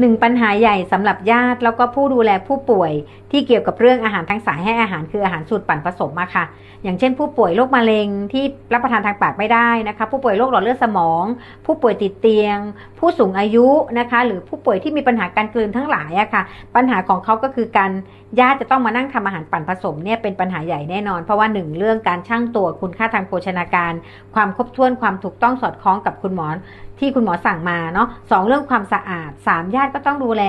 หนึ่งปัญหาใหญ่สำหรับญาติแล้วก็ผู้ดูแลผู้ป่วยที่เกี่ยวกับเรื่องอาหารทางสายให้อาหารคืออาหารสูตรปั่นผสมมาค่ะ อย่างเช่นผู้ป่วยโรคมะเร็งที่รับประทานทางปากไม่ได้นะคะ ผู้ป่วยโรคหลอดเลือดสมอง ผู้ป่วยติดเตียง ผู้สูงอายุนะคะ หรือผู้ป่วยที่มีปัญหาการกลืนทั้งหลายอะค่ะ ปัญหาของเขาก็คือการญาติจะต้องมานั่งทำอาหารปั่นผสมเนี่ยเป็นปัญหาใหญ่แน่นอน เพราะว่าหนึ่งเรื่องการชั่งตัวคุณค่าทางโภชนาการ ความครบถ้วนความถูกต้องสอดคล้องกับคุณหมอที่คุณหมอสั่งมาเนาะสองเรื่องความสะอาดสามญาติก็ต้องดูแล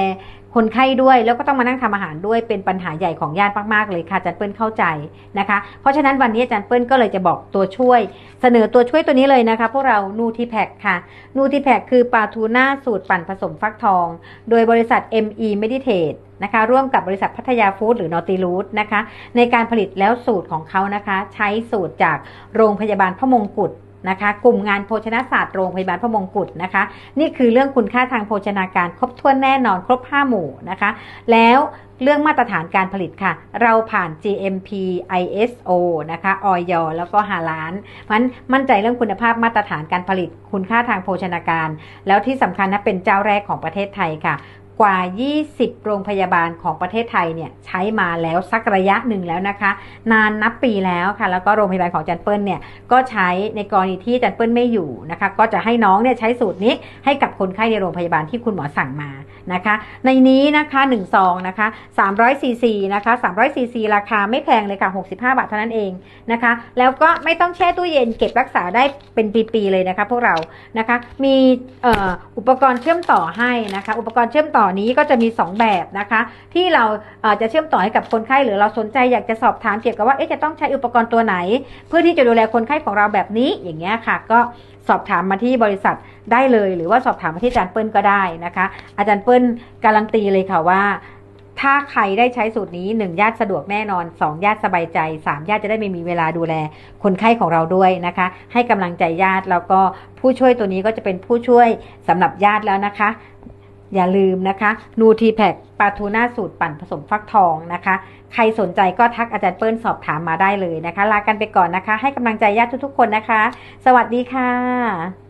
คนไข้ด้วย แล้วก็ต้องมานั่งทำอาหารด้วยเป็นปัญหาใหญ่ของญาติมากๆเลยค่ะอาจารย์เปิ้ลเข้าใจนะคะ เพราะฉะนั้นวันนี้อาจารย์เปิ้ลก็เลยจะบอกตัวช่วย เสนอตัวช่วยตัวนี้เลยนะคะ พวกเรานูทีแพคค่ะนูทีแพคคือปลาทูน่าสูตรปั่นผสมฟักทอง โดยบริษัท ME Meditate นะคะร่วมกับบริษัทพัทยาฟู้ดหรือนอติรูทนะคะ ในการผลิตแล้วสูตรของเขานะคะ ใช้สูตรจากโรงพยาบาลพระมงกุฎ นะคะ กลุ่มงานโภชนาศาสตร์โรงพยาบาลพระมงกุฎนะคะ นี่คือเรื่องคุณค่าทางโภชนาการครบถ้วนแน่นอนครบ 5 หมู่นะคะ แล้วเรื่องมาตรฐานการผลิตค่ะ เราผ่าน GMP ISO นะคะออยแล้วก็ฮาลานมันมั่นใจเรื่องคุณภาพมาตรฐานการผลิตคุณค่าทางโภชนาการ แล้วที่สำคัญนะเป็นเจ้าแรกของประเทศไทยค่ะ กว่า 20 โรงพยาบาลของประเทศไทยเนี่ยใช้มาแล้วสักระยะหนึ่งแล้วนะคะ นานนับปีแล้วค่ะ แล้วก็โรงพยาบาลของจันเปิ้ลเนี่ยก็ใช้ในกรณีที่จันเปิ้ลไม่อยู่นะคะ ก็จะให้น้องเนี่ยใช้สูตรนี้ให้กับคนไข้ในโรงพยาบาลที่คุณหมอสั่งมานะคะ ในนี้นะคะ1ซองนะคะ300ซีซีนะคะ300ซีซีราคาไม่แพงเลยค่ะ 65 บาทเท่านั้นเองนะคะ แล้วก็ไม่ต้องแช่ตู้เย็นเก็บรักษาได้เป็นปีๆเลยนะคะ พวกเรานะคะมีอุปกรณ์เชื่อมต่อให้นะคะ อุปกรณ์เชื่อมต่อนี้ก็จะมี 2 แบบนะคะ ที่เราเจะเชื่อมต่อให้กับคนไข้หรือเราสนใจอยากจะสอบถามเกี่ยวกับว่าเอ๊ะจะต้องใช้อุปกรณ์ตัวไหน เพื่อที่จะดูแลคนไข้ของเราแบบนี้อย่างเงี้ยค่ะ ก็สอบถามมาที่บริษัทได้เลย หรือว่าสอบถามมาที่อาจารย์เปิ้ลก็ได้นะคะ อาจารย์เปิ้ลการันตีเลยค่ะว่าถ้าใครได้ใช้สูตรนี้หนึ่งญาติสะดวกแน่นอนสองญาติสบายใจสามญาติจะได้ไม่มีเวลาดูแลคนไข้ของเราด้วยนะคะ ให้กำลังใจญาติแล้วก็ผู้ช่วยตัวนี้ก็จะเป็นผู้ช่วยสำหรับญาติแล้วนะคะ อย่าลืมนะคะนูทีแพคปลาทูน่าสูตรปั่นผสมฟักทองนะคะ ใครสนใจก็ทักอาจารย์เปิ้ลสอบถามมาได้เลยนะคะ ลากันไปก่อนนะคะ ให้กำลังใจญาติทุกๆคนนะคะ สวัสดีค่ะ